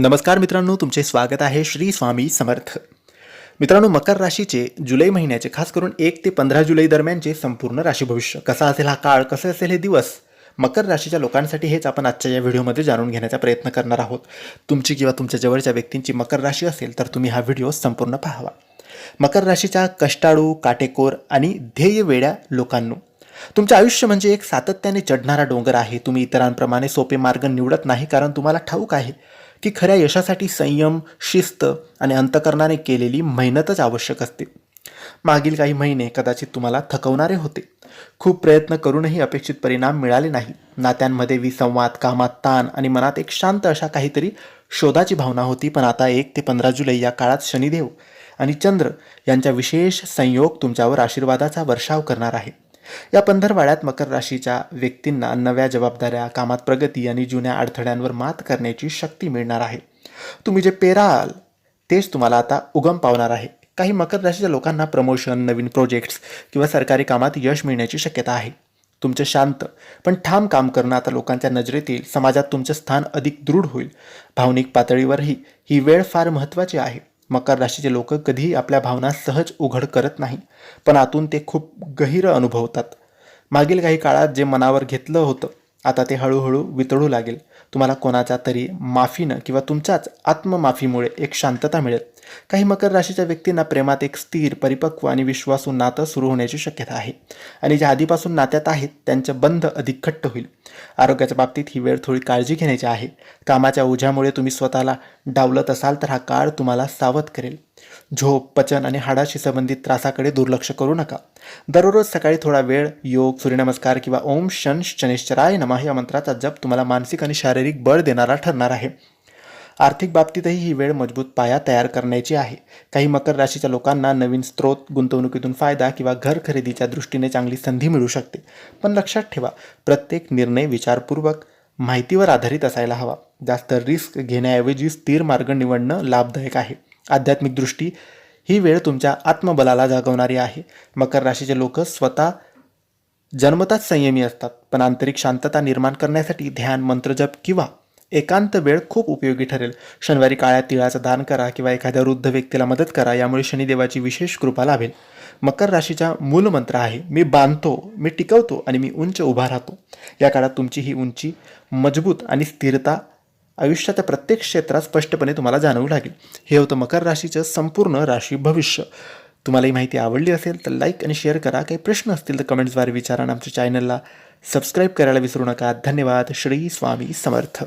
नमस्कार मित्रांनो तुमचे स्वागत आहे श्री स्वामी समर्थ. मित्रांनो मकर राशीचे जुलै महिन्याचे खास करून एक ते पंधरा जुलै दरम्यानचे संपूर्ण राशी भविष्य कसा असेल हा काळ कसे असेल हे दिवस मकर राशीच्या लोकांसाठी हेच आपण आजच्या या व्हिडिओमध्ये जाणून घेण्याचा प्रयत्न करणार आहोत. तुमची किंवा तुमच्या जवळच्या व्यक्तींची मकर राशी असेल तर तुम्ही हा व्हिडिओ संपूर्ण पाहावा. मकर राशीच्या कष्टाळू काटेकोर आणि ध्येय वेड्या लोकांनो तुमचे आयुष्य म्हणजे एक सातत्याने चढणारा डोंगर आहे. तुम्ही इतरांप्रमाणे सोपे मार्ग निवडत नाही कारण तुम्हाला ठाऊक आहे. की खऱ्या यशासाठी संयम शिस्त आणि अंतकरणाने केलेली मेहनतच आवश्यक असते. मागील काही महिने कदाचित तुम्हाला थकवणारे होते. खूप प्रयत्न करूनही अपेक्षित परिणाम मिळाले नाही. नात्यांमध्ये विसंवाद कामात ताण आणि मनात एक शांत अशा काहीतरी शोधाची भावना होती पण आता एक ते पंधरा जुलै या काळात शनिदेव आणि चंद्र यांच्या विशेष संयोग तुमच्यावर आशीर्वादाचा वर्षाव करणार आहे. या पंधरवाड्यात मकर राशीच्या व्यक्तींना नव्या जबाबदाऱ्या कामात प्रगती आणि जुन्या अडथळ्यांवर मात करण्याची शक्ती मिळणार आहे. तुम्ही जे पेराल तेच तुम्हाला आता उगम पावणार आहे. काही मकर राशीच्या लोकांना प्रमोशन नवीन प्रोजेक्ट्स किंवा सरकारी कामात यश मिळण्याची शक्यता आहे. तुमचं शांत पण ठाम काम करणं आता लोकांच्या नजरेत येईल. समाजात तुमचं स्थान अधिक दृढ होईल. भावनिक पातळीवरही ही वेळ फार महत्त्वाची आहे. मकर राशीचे लोक कधीही आपल्या भावना सहज उघड करत नाही पण आतून ते खूप गहिरं अनुभवतात. मागील काही काळात जे मनावर घेतलं होतं आता ते हळूहळू वितळू लागेल. तुम्हाला कोणाच्या तरी माफीनं किंवा तुमच्याच आत्ममाफीमुळे एक शांतता मिळेल. काही मकर राशीच्या व्यक्तींना प्रेमात एक स्थिर परिपक्व आणि विश्वासू नातं सुरू होण्याची शक्यता आहे. आणि ज्या आधीपासून नात्यात आहेत त्यांचे बंध अधिक घट्ट होईल. आरोग्याच्या बाबतीत ही वेळ थोडी काळजी घेण्याची आहे. कामाच्या ओझ्यामुळे तुम्ही स्वतःला डावलत असाल तर हा काळ तुम्हाला सावध करेल. झोप पचन आणि हाडाशी संबंधित त्रासाकडे दुर्लक्ष करू नका. दररोज सकाळी थोडा वेळ योग सूर्यनमस्कार किंवा ओम शन शनिश्चराय नमः या मंत्राचा जप तुम्हाला मानसिक आणि शारीरिक बळ देणारा ठरणार आहे. आर्थिक बाबतीतही ही वेळ मजबूत पाया तयार करण्याची आहे. काही मकर राशीच्या लोकांना नवीन स्रोत गुंतवणुकीतून फायदा किंवा घर खरेदीच्या दृष्टीने चांगली संधी मिळू शकते. पण लक्षात ठेवा प्रत्येक निर्णय विचारपूर्वक माहितीवर आधारित असायला हवा. जास्त रिस्क घेण्याऐवजी स्थिर मार्ग निवडणं लाभदायक आहे. आध्यात्मिक दृष्टी ही वेळ तुमच्या आत्मबलाला जागवणारी आहे. मकर राशीचे लोक स्वतः जन्मताच संयमी असतात पण आंतरिक शांतता निर्माण करण्यासाठी ध्यान मंत्रजप किंवा एकांत वेळ खूप उपयोगी ठरेल. शनिवारी काळ्या तिळाचं दान करा किंवा एखाद्या वृद्ध व्यक्तीला मदत करा यामुळे शनिदेवाची विशेष कृपा लाभेल. मकर राशीचा मूलमंत्र आहे मी बांधतो मी टिकवतो आणि मी उंच उभा राहतो. या काळात तुमची ही उंची मजबूत आणि स्थिरता आयुष्याच्या प्रत्येक क्षेत्रात स्पष्टपणे तुम्हाला जाणवू लागेल. हे होतं मकर राशीचं संपूर्ण राशी भविष्य. तुम्हाला ही माहिती आवडली असेल तर लाईक आणि शेअर करा. काही प्रश्न असतील तर कमेंट्सद्वारे विचारा आणि आमच्या चॅनलला सबस्क्राईब करायला विसरू नका. धन्यवाद. श्री स्वामी समर्थ.